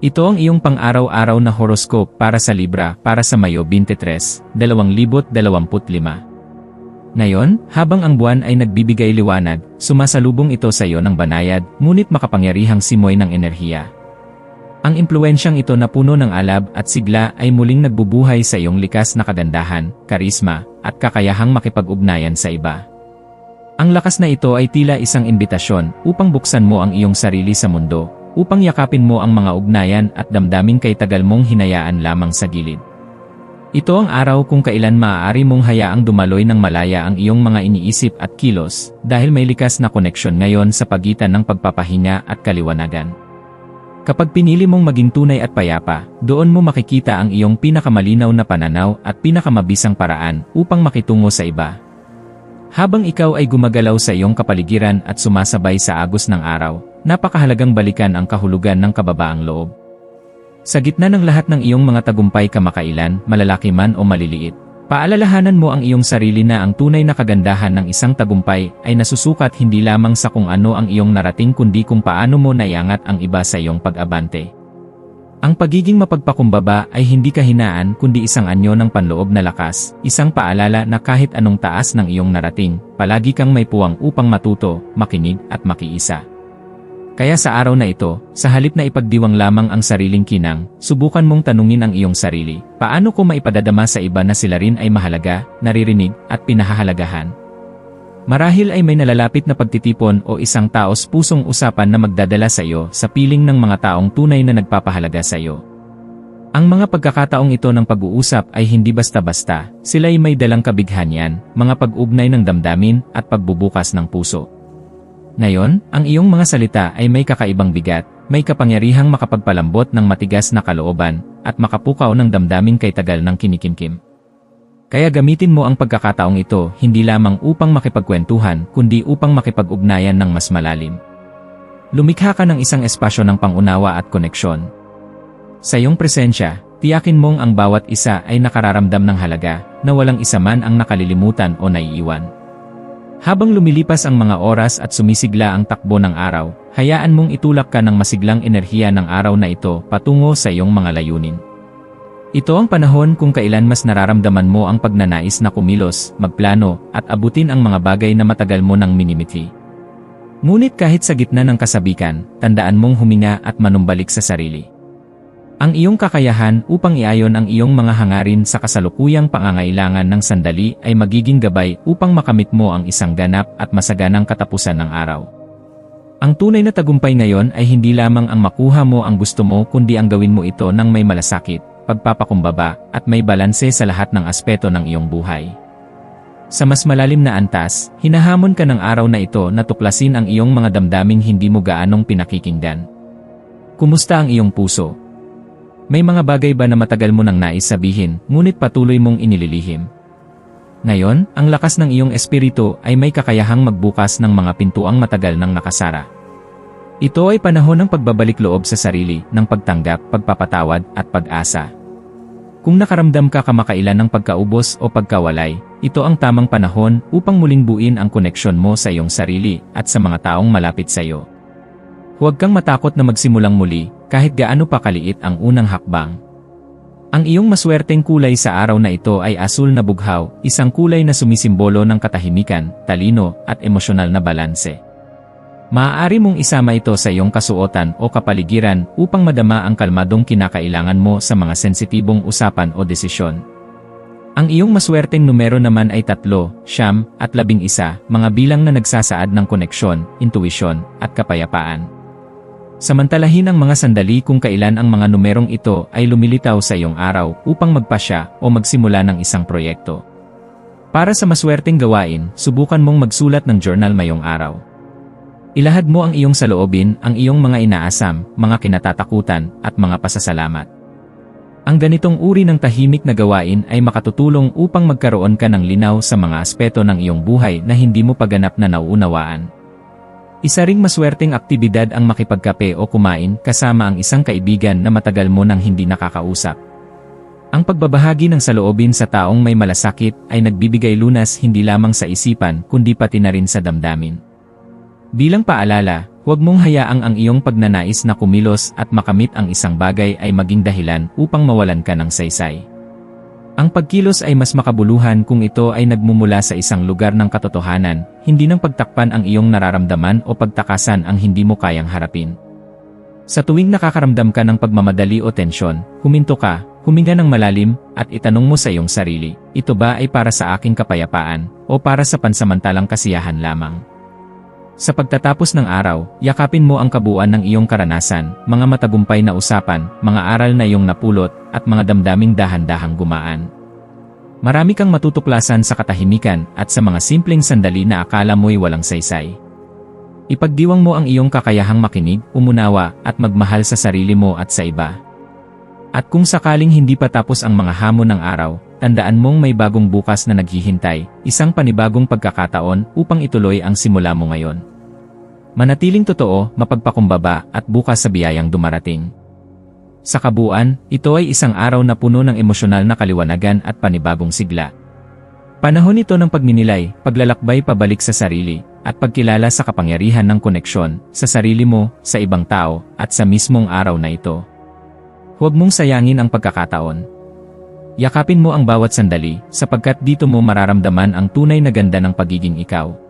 Ito ang iyong pang-araw-araw na horoscope para sa Libra para sa Mayo 23, 2025. Ngayon, habang ang buwan ay nagbibigay liwanag, sumasalubong ito sa iyo ng banayad, ngunit makapangyarihang simoy ng enerhiya. Ang impluensyang ito na puno ng alab at sigla ay muling nagbubuhay sa iyong likas na kagandahan, karisma, at kakayahang makipag-ugnayan sa iba. Ang lakas na ito ay tila isang imbitasyon upang buksan mo ang iyong sarili sa mundo, upang yakapin mo ang mga ugnayan at damdamin kay tagal mong hinayaan lamang sa gilid. Ito ang araw kung kailan maaari mong hayaang dumaloy ng malaya ang iyong mga iniisip at kilos dahil may likas na koneksyon ngayon sa pagitan ng pagpapahinga at kaliwanagan. Kapag pinili mong maging tunay at payapa, doon mo makikita ang iyong pinakamalinaw na pananaw at pinakamabisang paraan upang makitungo sa iba. Habang ikaw ay gumagalaw sa iyong kapaligiran at sumasabay sa agos ng araw, napakahalagang balikan ang kahulugan ng kababaang loob. Sa gitna ng lahat ng iyong mga tagumpay kamakailan, malalaki man o maliliit, paalalahanan mo ang iyong sarili na ang tunay na kagandahan ng isang tagumpay ay nasusukat hindi lamang sa kung ano ang iyong narating kundi kung paano mo naiangat ang iba sa iyong pag-abante. Ang pagiging mapagpakumbaba ay hindi kahinaan kundi isang anyo ng panloob na lakas, isang paalala na kahit anong taas ng iyong narating, palagi kang may puwang upang matuto, makinig at makiisa. Kaya sa araw na ito, sa halip na ipagdiwang lamang ang sariling kinang, subukan mong tanungin ang iyong sarili, paano ko maipadadama sa iba na sila rin ay mahalaga, naririnig, at pinahahalagahan? Marahil ay may nalalapit na pagtitipon o isang taos pusong usapan na magdadala sa iyo sa piling ng mga taong tunay na nagpapahalaga sa iyo. Ang mga pagkakataong ito ng pag-uusap ay hindi basta-basta, sila ay may dalang kabighanyan, mga pag-ugnay ng damdamin at pagbubukas ng puso. Ngayon, ang iyong mga salita ay may kakaibang bigat, may kapangyarihang makapagpalambot ng matigas na kalooban, at makapukaw ng damdamin kay tagal ng kinikimkim. Kaya gamitin mo ang pagkakataong ito hindi lamang upang makipagkwentuhan, kundi upang makipag-ugnayan ng mas malalim. Lumikha ka ng isang espasyo ng pangunawa at koneksyon. Sa iyong presensya, tiyakin mong ang bawat isa ay nakararamdam ng halaga, na walang isa man ang nakalilimutan o naiiwan. Habang lumilipas ang mga oras at sumisigla ang takbo ng araw, hayaan mong itulak ka ng masiglang enerhiya ng araw na ito patungo sa iyong mga layunin. Ito ang panahon kung kailan mas nararamdaman mo ang pagnanais na kumilos, magplano, at abutin ang mga bagay na matagal mo nang minimiti. Ngunit kahit sa gitna ng kasabikan, tandaan mong huminga at manumbalik sa sarili. Ang iyong kakayahan upang iayon ang iyong mga hangarin sa kasalukuyang pangangailangan ng sandali ay magiging gabay upang makamit mo ang isang ganap at masaganang katapusan ng araw. Ang tunay na tagumpay ngayon ay hindi lamang ang makuha mo ang gusto mo kundi ang gawin mo ito ng may malasakit, pagpapakumbaba, at may balanse sa lahat ng aspeto ng iyong buhay. Sa mas malalim na antas, hinahamon ka ng araw na ito na tuklasin ang iyong mga damdaming hindi mo gaanong pinakikinggan. Kumusta ang iyong puso? May mga bagay ba na matagal mo nang nais sabihin, ngunit patuloy mong inililihim? Ngayon, ang lakas ng iyong espiritu ay may kakayahang magbukas ng mga pintuang matagal nang nakasara. Ito ay panahon ng pagbabalik loob sa sarili, ng pagtanggap, pagpapatawad, at pag-asa. Kung nakaramdam ka kamakailan ng pagkaubos o pagkawalay, ito ang tamang panahon upang muling buin ang koneksyon mo sa iyong sarili at sa mga taong malapit sa iyo. Huwag kang matakot na magsimulang muli, kahit gaano pa kaliit ang unang hakbang. Ang iyong maswerteng kulay sa araw na ito ay asul na bughaw, isang kulay na sumisimbolo ng katahimikan, talino, at emosyonal na balanse. Maaari mong isama ito sa iyong kasuotan o kapaligiran upang madama ang kalmadong kinakailangan mo sa mga sensitibong usapan o desisyon. Ang iyong maswerteng numero naman ay tatlo, siyam, at labing isa, mga bilang na nagsasaad ng koneksyon, intuisyon, at kapayapaan. Samantalahin ang mga sandali kung kailan ang mga numerong ito ay lumilitaw sa iyong araw upang magpasya o magsimula ng isang proyekto. Para sa maswerteng gawain, subukan mong magsulat ng journal mayong araw. Ilahad mo ang iyong saloobin, ang iyong mga inaasam, mga kinatatakutan, at mga pasasalamat. Ang ganitong uri ng tahimik na gawain ay makatutulong upang magkaroon ka ng linaw sa mga aspeto ng iyong buhay na hindi mo paganap na nauunawaan. Isa ring maswerteng aktibidad ang makipagkape o kumain kasama ang isang kaibigan na matagal mo nang hindi nakakausap. Ang pagbabahagi ng saloobin sa taong may malasakit ay nagbibigay lunas hindi lamang sa isipan kundi pati na rin sa damdamin. Bilang paalala, huwag mong hayaang ang iyong pagnanais na kumilos at makamit ang isang bagay ay maging dahilan upang mawalan ka ng saysay. Ang pagkilos ay mas makabuluhan kung ito ay nagmumula sa isang lugar ng katotohanan, hindi ng pagtakpan ang iyong nararamdaman o pagtakasan ang hindi mo kayang harapin. Sa tuwing nakakaramdam ka ng pagmamadali o tensyon, huminto ka, huminga ng malalim, at itanong mo sa iyong sarili, ito ba ay para sa aking kapayapaan, o para sa pansamantalang kasiyahan lamang? Sa pagtatapos ng araw, yakapin mo ang kabuuan ng iyong karanasan, mga matagumpay na usapan, mga aral na iyong napulot, at mga damdaming dahan-dahang gumaan. Marami kang matutuklasan sa katahimikan at sa mga simpleng sandali na akala mo'y walang saysay. Ipagdiwang mo ang iyong kakayahang makinig, umunawa, at magmahal sa sarili mo at sa iba. At kung sakaling hindi pa tapos ang mga hamon ng araw, tandaan mong may bagong bukas na naghihintay, isang panibagong pagkakataon upang ituloy ang simula mo ngayon. Manatiling totoo, mapagpakumbaba, at bukas sa biyayang dumarating. Sa kabuuan, ito ay isang araw na puno ng emosyonal na kaliwanagan at panibagong sigla. Panahon ito ng pagninilay, paglalakbay pabalik sa sarili, at pagkilala sa kapangyarihan ng koneksyon, sa sarili mo, sa ibang tao, at sa mismong araw na ito. Huwag mong sayangin ang pagkakataon. Yakapin mo ang bawat sandali, sapagkat dito mo mararamdaman ang tunay na ganda ng pagiging ikaw.